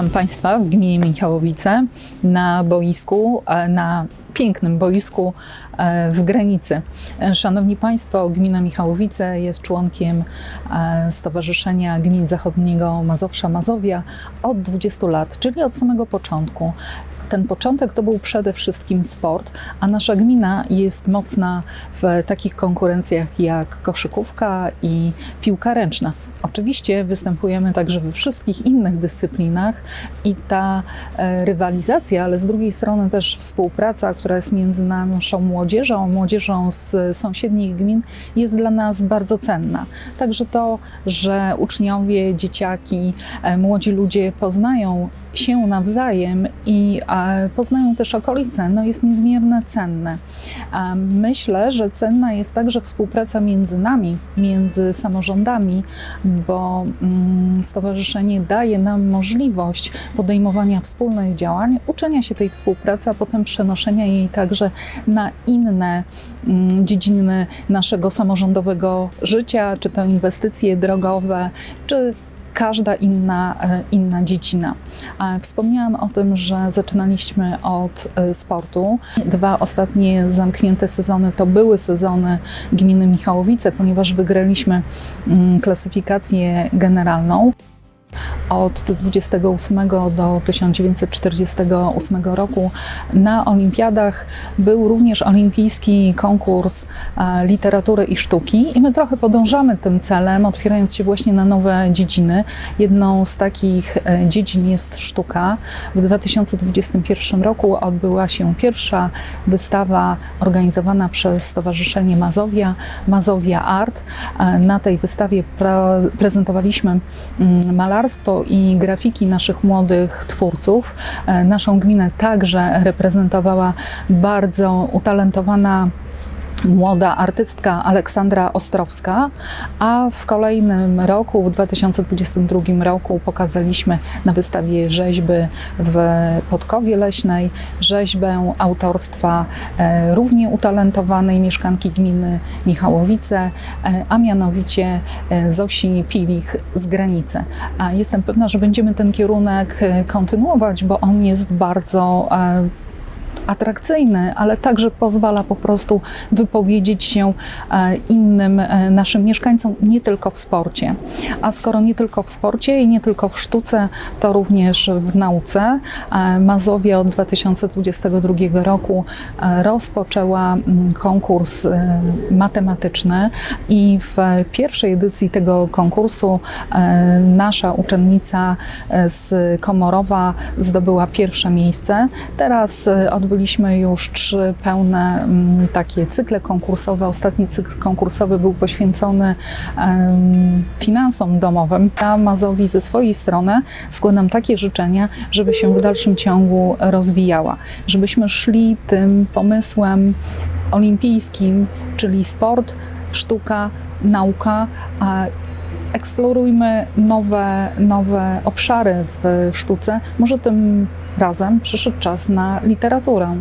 Witam Państwa w gminie Michałowice na boisku, e, na pięknym boisku e, w granicy. E, Szanowni Państwo, gmina Michałowice jest członkiem Stowarzyszenia Gmin Zachodniego Mazowsza Mazowia od 20 lat, czyli od samego początku. Ten początek to był przede wszystkim sport, a nasza gmina jest mocna w takich konkurencjach jak koszykówka i piłka ręczna. Oczywiście występujemy także we wszystkich innych dyscyplinach i ta e, rywalizacja, ale z drugiej strony też współpraca, która jest między naszą młodzieżą, młodzieżą z sąsiednich gmin, jest dla nas bardzo cenna. Także to, że uczniowie, dzieciaki, e, młodzi ludzie poznają się nawzajem i e, poznają też okolice, no jest niezmiernie cenne. Myślę, że cenna jest także współpraca między nami, między samorządami, bo mm, stowarzyszenie daje nam możliwość podejmowania wspólnych działań, uczenia się tej współpracy, a potem przenoszenia jej także na inne mm, dziedziny naszego samorządowego życia, czy to inwestycje drogowe, czy każda inna, e, inna dziedzina. E, Wspomniałam o tym, że zaczynaliśmy od e, sportu. Dwa ostatnie zamknięte sezony to były sezony gminy Michałowice, ponieważ wygraliśmy mm, klasyfikację generalną. Od 28 do 1948 roku na olimpiadach był również olimpijski konkurs e, literatury i sztuki i my trochę podążamy tym celem, otwierając się właśnie na nowe dziedziny. Jedną z takich e, dziedzin jest sztuka. W 2021 roku odbyła się pierwsza wystawa organizowana przez Stowarzyszenie Mazowia, Mazowia Art. E, Na tej wystawie pre- prezentowaliśmy mm, i grafiki naszych młodych twórców. E, Naszą gminę także reprezentowała bardzo utalentowana młoda artystka Aleksandra Ostrowska, a w kolejnym roku, w 2022 roku, pokazaliśmy na wystawie rzeźby w Podkowie Leśnej, rzeźbę autorstwa e, równie utalentowanej mieszkanki gminy Michałowice, e, a mianowicie e, Zosi Pilich z Granicy. A jestem pewna, że będziemy ten kierunek kontynuować, bo on jest bardzo atrakcyjny, ale także pozwala po prostu wypowiedzieć się e, innym e, naszym mieszkańcom nie tylko w sporcie. A skoro nie tylko w sporcie i nie tylko w sztuce, to również w nauce. E, Mazowia od 2022 roku rozpoczęła mm, konkurs matematyczny i w pierwszej edycji tego konkursu nasza uczennica z Komorowa zdobyła pierwsze miejsce. Teraz e, odbyliśmy już trzy pełne mm, takie cykle konkursowe. Ostatni cykl konkursowy był poświęcony finansom domowym. Ja Mazowi ze swojej strony składam takie życzenia, żeby się w dalszym ciągu rozwijała, żebyśmy szli tym pomysłem olimpijskim, czyli sport, sztuka, nauka, eksplorujmy nowe, nowe obszary w sztuce. Może tym razem przyszedł czas na literaturę.